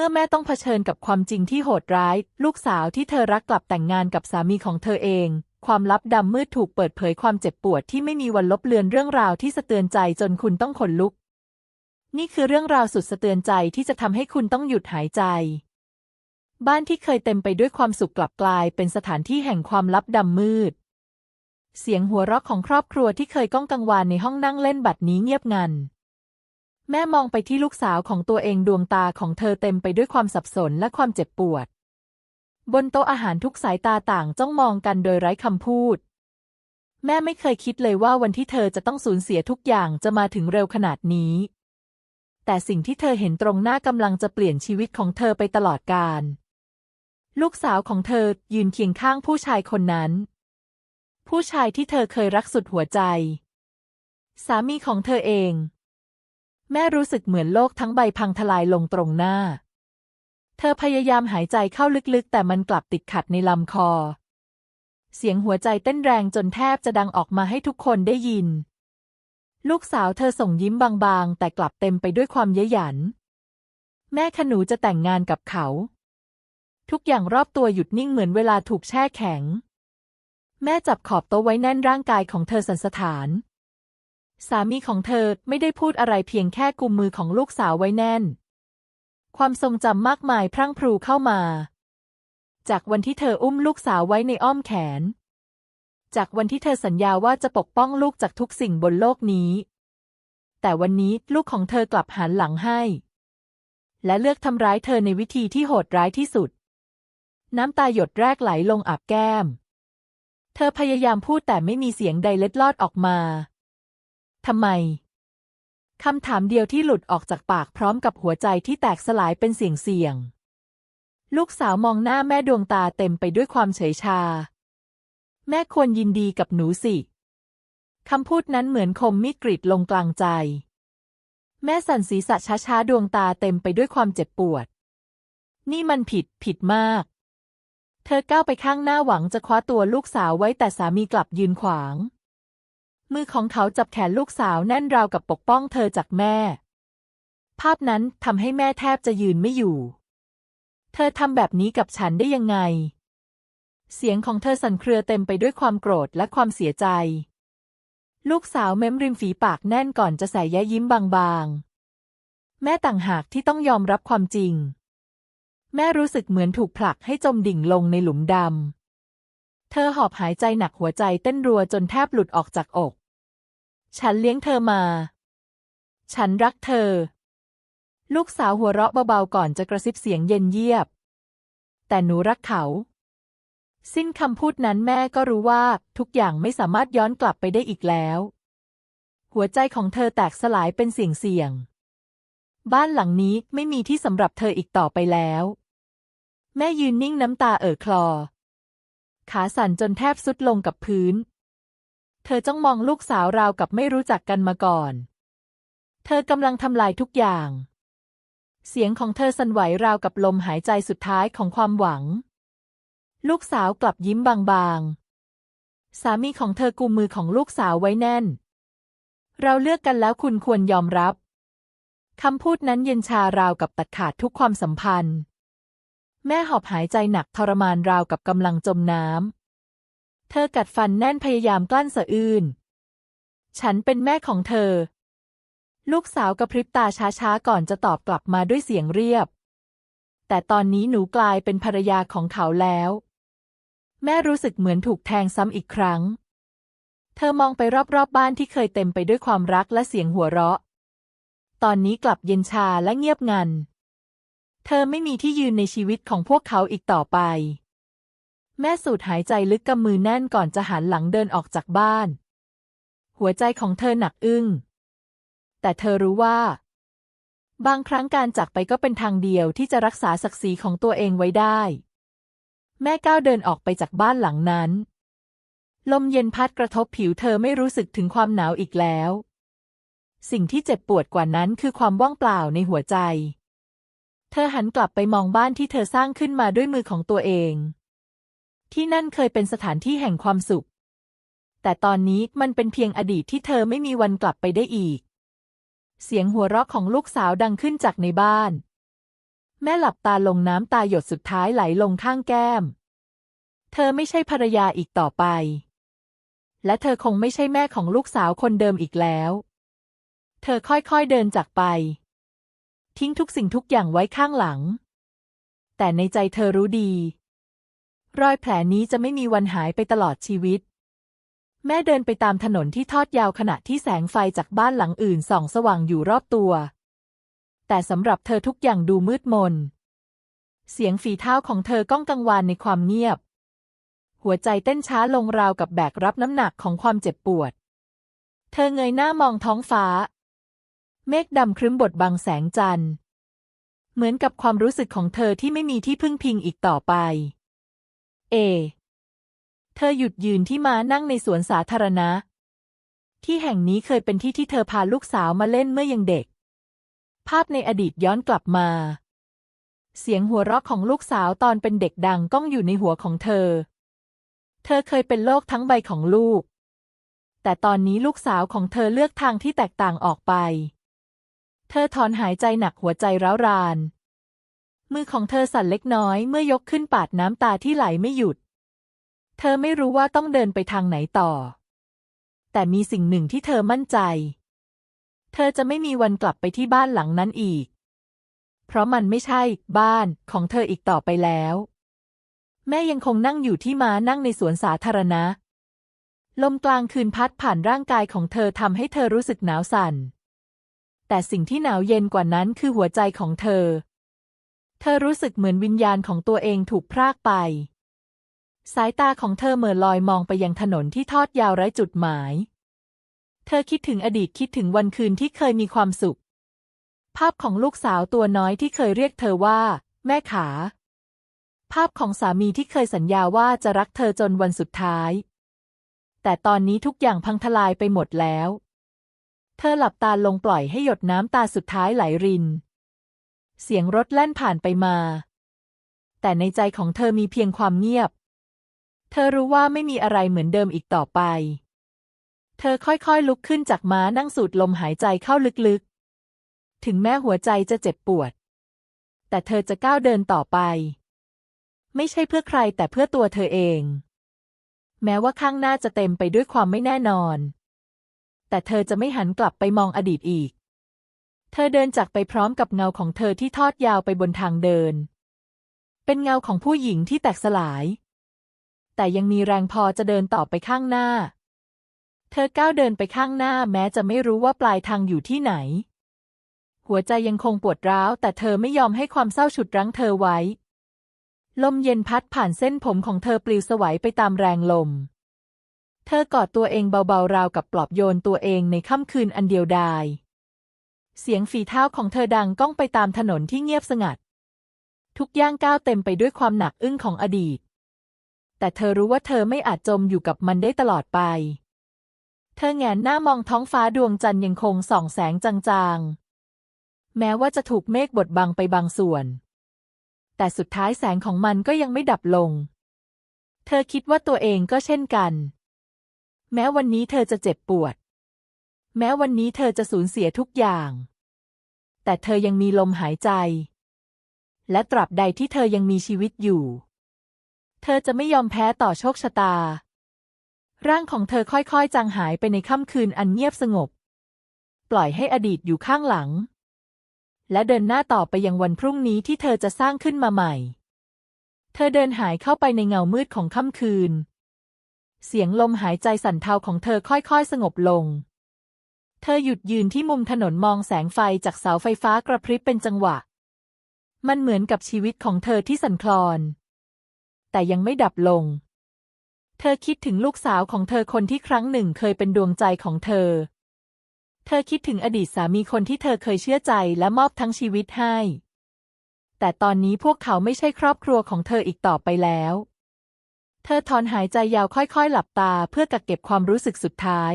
มื่อแม่ต้องเผชิญกับความจริงที่โหดร้าย ลูกสาวที่เธอรักกลับแต่งงานกับสามีของเธอเอง ความลับดำมืดถูกเปิดเผยความเจ็บปวดที่ไม่มีวันลบเลือนเรื่องราวที่สะเตือนใจจนคุณต้องขนลุก นี่คือเรื่องราวสุดสะเตือนใจที่จะทำให้คุณต้องหยุดหายใจ บ้านที่เคยเต็มไปด้วยความสุขกลับกลาย เป็นสถานที่แห่งความลับดำมืด เสียงหัวเราะของครอบครัวที่เคยก้องกังวานในห้องนั่งเล่นบัดนี้เงียบงัน แม่มองไปที่ลูกสาวของตัวเองดวงตาของเธอเต็มไปด้วยความสับสนและความเจ็บปวด บนโต๊ะอาหารทุกสายตาต่างจ้องมองกันโดยไร้คำพูด แม่ไม่เคยคิดเลยว่าวันที่เธอจะต้องสูญเสียทุกอย่างจะมาถึงเร็วขนาดนี้ แต่สิ่งที่เธอเห็นตรงหน้ากำลังจะเปลี่ยนชีวิตของเธอไปตลอดกาลลูกสาวของเธอยืนเคียงข้างผู้ชายคนนั้น ผู้ชายที่เธอเคยรักสุดหัวใจ สามีของเธอเอง แม่รู้สึกเหมือนโลกทั้งใบพังทลายลงตรงหน้า เธอพยายามหายใจเข้าลึกๆ แต่มันกลับติดขัดในลำคอ เสียงหัวใจเต้นแรงจนแทบจะดังออกมาให้ทุกคนได้ยิน ลูกสาวเธอส่งยิ้มบางๆ แต่กลับเต็มไปด้วยความเย้ยหยัน แม่ขนูจะแต่งงานกับเขา ทุกอย่างรอบตัวหยุดนิ่งเหมือนเวลาถูกแช่แข็ง แม่จับขอบโต๊ะไว้แน่นร่างกายของเธอสันสะท้าน สามีของเธอไม่ได้พูดอะไรเพียงแค่กุมมือของลูกสาวไว้แน่น ความทรงจำมากมายพรั่งพรูเข้ามา จากวันที่เธออุ้มลูกสาวไว้ในอ้อมแขน จากวันที่เธอสัญญาว่าจะปกป้องลูกจากทุกสิ่งบนโลกนี้ แต่วันนี้ลูกของเธอกลับหันหลังให้ และเลือกทำร้ายเธอในวิธีที่โหดร้ายที่สุด น้ำตาหยดแรกไหลลงอาบแก้ม เธอพยายามพูดแต่ไม่มีเสียงใดเล็ดลอดออกมา ทำไม คำถามเดียวที่หลุดออกจากปากพร้อมกับหัวใจที่แตกสลายเป็นเสียงเสียง ลูกสาวมองหน้าแม่ดวงตาเต็มไปด้วยความเฉยชา แม่ควรยินดีกับหนูสิ คำพูดนั้นเหมือนคมมีดกรีดลงกลางใจ แม่สั่นศีรษะช้าๆดวงตาเต็มไปด้วยความเจ็บปวด นี่มันผิดผิดมาก เธอก้าวไปข้างหน้าหวังจะคว้าตัวลูกสาวไว้แต่สามีกลับยืนขวาง มือของเขาจับแขนลูกสาวแน่นราวกับปกป้องเธอจากแม่ ภาพนั้นทำให้แม่แทบจะยืนไม่อยู่ เธอทำแบบนี้กับฉันได้ยังไง เสียงของเธอสั่นเครือเต็มไปด้วยความโกรธและความเสียใจ ลูกสาวเม้มริมฝีปากแน่นก่อนจะใส่แย้ยิ้มบางๆ แม่ต่างหากที่ต้องยอมรับความจริง แม่รู้สึกเหมือนถูกผลักให้จมดิ่งลงในหลุมดำเธอหอบหายใจหนักหัวใจเต้นรัวจนแทบหลุดออกจากอก ฉันเลี้ยงเธอมา ฉันรักเธอ ลูกสาวหัวเราะเบาๆก่อนจะกระซิบเสียงเย็นเยียบ แต่หนูรักเขา สิ้นคำพูดนั้นแม่ก็รู้ว่าทุกอย่างไม่สามารถย้อนกลับไปได้อีกแล้ว หัวใจของเธอแตกสลายเป็นเสี่ยงๆบ้านหลังนี้ไม่มีที่สำหรับเธออีกต่อไปแล้ว แม่ยืนนิ่งน้ำตาเอ่อคลอ ขาสั่นจนแทบสุดลงกับพื้น เธอจ้องมองลูกสาวราวกับไม่รู้จักกันมาก่อน เธอกำลังทำลายทุกอย่าง เสียงของเธอสั่นไหวราวกับลมหายใจสุดท้ายของความหวัง ลูกสาวกลับยิ้มบางๆ สามีของเธอกุมมือของลูกสาวไว้แน่น เราเลือกกันแล้วคุณควรยอมรับคำพูดนั้นเย็นชาราวกับตัดขาดทุกความสัมพันธ์ แม่หอบหายใจหนักทรมานราวกับกำลังจมน้ำ เธอกัดฟันแน่นพยายามกลั้นสะอื้น ฉันเป็นแม่ของเธอ ลูกสาวกระพริบตาช้าๆ ก่อนจะตอบกลับมาด้วยเสียงเรียบ แต่ตอนนี้หนูกลายเป็นภรรยาของเขาแล้ว แม่รู้สึกเหมือนถูกแทงซ้ำอีกครั้ง เธอมองไปรอบๆบบ้านที่เคยเต็มไปด้วยความรักและเสียงหัวเราะ ตอนนี้กลับเย็นชาและเงียบงัน เธอไม่มีที่ยืนในชีวิตของพวกเขาอีกต่อไป แม่สูดหายใจลึกกำมือแน่นก่อนจะหันหลังเดินออกจากบ้าน หัวใจของเธอหนักอึ้ง แต่เธอรู้ว่า บางครั้งการจากไปก็เป็นทางเดียวที่จะรักษาศักดิ์ศรีของตัวเองไว้ได้ แม่ก้าวเดินออกไปจากบ้านหลังนั้น ลมเย็นพัดกระทบผิวเธอไม่รู้สึกถึงความหนาวอีกแล้ว สิ่งที่เจ็บปวดกว่านั้นคือความว่างเปล่าในหัวใจ เธอหันกลับไปมองบ้านที่เธอสร้างขึ้นมาด้วยมือของตัวเอง ที่นั่นเคยเป็นสถานที่แห่งความสุข แต่ตอนนี้มันเป็นเพียงอดีตที่เธอไม่มีวันกลับไปได้อีก เสียงหัวเราะของลูกสาวดังขึ้นจากในบ้าน แม่หลับตาลงน้ำตาหยดสุดท้ายไหลลงข้างแก้ม เธอไม่ใช่ภรรยาอีกต่อไป และเธอคงไม่ใช่แม่ของลูกสาวคนเดิมอีกแล้ว เธอค่อยๆเดินจากไป ทิ้งทุกสิ่งทุกอย่างไว้ข้างหลัง แต่ในใจเธอรู้ดี รอยแผลนี้จะไม่มีวันหายไปตลอดชีวิต แม่เดินไปตามถนนที่ทอดยาวขณะที่แสงไฟจากบ้านหลังอื่นส่องสว่างอยู่รอบตัว แต่สำหรับเธอทุกอย่างดูมืดมน เสียงฝีเท้าของเธอก้องกังวานในความเงียบ หัวใจเต้นช้าลงราวกับแบกรับน้ำหนักของความเจ็บปวด เธอเงยหน้ามองท้องฟ้า เมฆดำครึ้มบดบังแสงจันทร์ เหมือนกับความรู้สึกของเธอที่ไม่มีที่พึ่งพิงอีกต่อไป เอ เธอหยุดยืนที่ม้านั่งในสวนสาธารณะ ที่แห่งนี้เคยเป็นที่ที่เธอพาลูกสาวมาเล่นเมื่อยังเด็ก ภาพในอดีตย้อนกลับมา เสียงหัวเราะของลูกสาวตอนเป็นเด็กดังก้องอยู่ในหัวของเธอ เธอเคยเป็นโลกทั้งใบของลูก แต่ตอนนี้ลูกสาวของเธอเลือกทางที่แตกต่างออกไป เธอถอนหายใจหนักหัวใจร้าวราน มือของเธอสั่นเล็กน้อยเมื่อยกขึ้นปาดน้ำตาที่ไหลไม่หยุด เธอไม่รู้ว่าต้องเดินไปทางไหนต่อ แต่มีสิ่งหนึ่งที่เธอมั่นใจ เธอจะไม่มีวันกลับไปที่บ้านหลังนั้นอีก เพราะมันไม่ใช่บ้านของเธออีกต่อไปแล้ว แม่ยังคงนั่งอยู่ที่ม้านั่งในสวนสาธารณะ ลมกลางคืนพัดผ่านร่างกายของเธอทำให้เธอรู้สึกหนาวสั่น แต่สิ่งที่หนาวเย็นกว่านั้นคือหัวใจของเธอ เธอรู้สึกเหมือนวิญญาณของตัวเองถูกพรากไป สายตาของเธอเหม่อลอยมองไปยังถนนที่ทอดยาวไร้จุดหมาย เธอคิดถึงอดีตคิดถึงวันคืนที่เคยมีความสุข ภาพของลูกสาวตัวน้อยที่เคยเรียกเธอว่า แม่ขา ภาพของสามีที่เคยสัญญาว่าจะรักเธอจนวันสุดท้าย แต่ตอนนี้ทุกอย่างพังทลายไปหมดแล้ว เธอหลับตาลงปล่อยให้หยดน้ำตาสุดท้ายไหลริน เสียงรถแล่นผ่านไปมา แต่ในใจของเธอมีเพียงความเงียบ เธอรู้ว่าไม่มีอะไรเหมือนเดิมอีกต่อไป เธอค่อยๆลุกขึ้นจากม้านั่งสูดลมหายใจเข้าลึกๆ ถึงแม้หัวใจจะเจ็บปวด แต่เธอจะก้าวเดินต่อไป ไม่ใช่เพื่อใครแต่เพื่อตัวเธอเอง แม้ว่าข้างหน้าจะเต็มไปด้วยความไม่แน่นอน แต่เธอจะไม่หันกลับไปมองอดีตอีก เธอเดินจากไปพร้อมกับเงาของเธอที่ทอดยาวไปบนทางเดิน เป็นเงาของผู้หญิงที่แตกสลาย แต่ยังมีแรงพอจะเดินต่อไปข้างหน้า เธอก้าวเดินไปข้างหน้าแม้จะไม่รู้ว่าปลายทางอยู่ที่ไหน หัวใจยังคงปวดร้าว แต่เธอไม่ยอมให้ความเศร้าฉุดรั้งเธอไว้ ลมเย็นพัดผ่านเส้นผมของเธอปลิวสวัยไปตามแรงลม เธอกอดตัวเองเบาๆราวกับปลอบโยนตัวเองในค่ำคืนอันเดียวดาย เสียงฝีเท้าของเธอดังก้องไปตามถนนที่เงียบสงัด ทุกย่างก้าวเต็มไปด้วยความหนักอึ้งของอดีต แต่เธอรู้ว่าเธอไม่อาจจมอยู่กับมันได้ตลอดไป เธอแงนหน้ามองท้องฟ้าดวงจันทร์ยังคงส่องแสงจางๆ แม้ว่าจะถูกเมฆบดบังไปบางส่วน แต่สุดท้ายแสงของมันก็ยังไม่ดับลง เธอคิดว่าตัวเองก็เช่นกัน แม้วันนี้เธอจะเจ็บปวด แม้วันนี้เธอจะสูญเสียทุกอย่าง แต่เธอยังมีลมหายใจ และตราบใดที่เธอยังมีชีวิตอยู่ เธอจะไม่ยอมแพ้ต่อโชคชะตา ร่างของเธอค่อยๆ จางหายไปในค่ำคืนอันเงียบสงบ ปล่อยให้อดีตอยู่ข้างหลัง และเดินหน้าต่อไปยังวันพรุ่งนี้ที่เธอจะสร้างขึ้นมาใหม่ เธอเดินหายเข้าไปในเงามืดของค่ำคืน เสียงลมหายใจสั่นเทาของเธอค่อยๆ สงบลง เธอหยุดยืนที่มุมถนนมองแสงไฟจากเสาไฟฟ้ากระพริบเป็นจังหวะ มันเหมือนกับชีวิตของเธอที่สั่นคลอน แต่ยังไม่ดับลง เธอคิดถึงลูกสาวของเธอคนที่ครั้งหนึ่งเคยเป็นดวงใจของเธอ เธอคิดถึงอดีตสามีคนที่เธอเคยเชื่อใจและมอบทั้งชีวิตให้ แต่ตอนนี้พวกเขาไม่ใช่ครอบครัวของเธออีกต่อไปแล้ว เธอถอนหายใจยาวค่อยๆ หลับตาเพื่อกักเก็บความรู้สึกสุดท้าย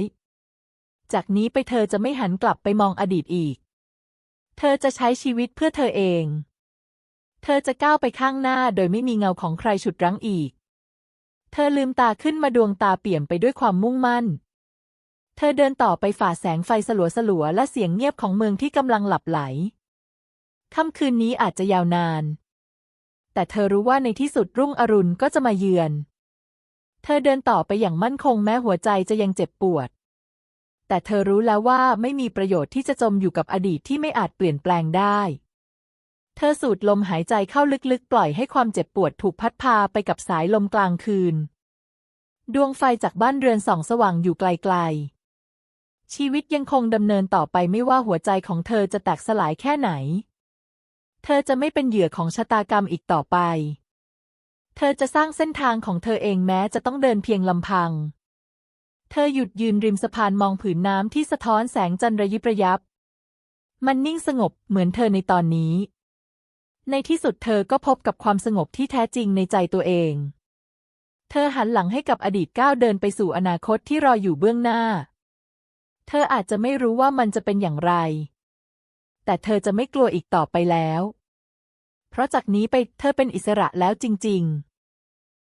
จากนี้ไปเธอจะไม่หันกลับไปมองอดีตอีก เธอจะใช้ชีวิตเพื่อเธอเอง เธอจะก้าวไปข้างหน้าโดยไม่มีเงาของใครฉุดรั้งอีก เธอลืมตาขึ้นมาดวงตาเปี่ยมไปด้วยความมุ่งมั่น เธอเดินต่อไปฝ่าแสงไฟสลัวสลัวๆและเสียงเงียบของเมืองที่กำลังหลับไหล ค่ำคืนนี้อาจจะยาวนาน แต่เธอรู้ว่าในที่สุดรุ่งอรุณก็จะมาเยือน เธอเดินต่อไปอย่างมั่นคงแม้หัวใจจะยังเจ็บปวด แต่เธอรู้แล้วว่าไม่มีประโยชน์ที่จะจมอยู่กับอดีตที่ไม่อาจเปลี่ยนแปลงได้ เธอสูดลมหายใจเข้าลึกๆ ปล่อยให้ความเจ็บปวดถูกพัดพาไปกับสายลมกลางคืน ดวงไฟจากบ้านเรือนส่องสว่างอยู่ไกลๆ ชีวิตยังคงดำเนินต่อไปไม่ว่าหัวใจของเธอจะแตกสลายแค่ไหน เธอจะไม่เป็นเหยื่อของชะตากรรมอีกต่อไป เธอจะสร้างเส้นทางของเธอเองแม้จะต้องเดินเพียงลำพัง เธอหยุดยืนริมสะพานมองผืนน้ำที่สะท้อนแสงจันทร์ระยิบระยับ มันนิ่งสงบเหมือนเธอในตอนนี้ ในที่สุดเธอก็พบกับความสงบที่แท้จริงในใจตัวเอง เธอหันหลังให้กับอดีตก้าวเดินไปสู่อนาคตที่รออยู่เบื้องหน้า เธออาจจะไม่รู้ว่ามันจะเป็นอย่างไร แต่เธอจะไม่กลัวอีกต่อไปแล้ว เพราะจากนี้ไปเธอเป็นอิสระแล้วจริง ๆ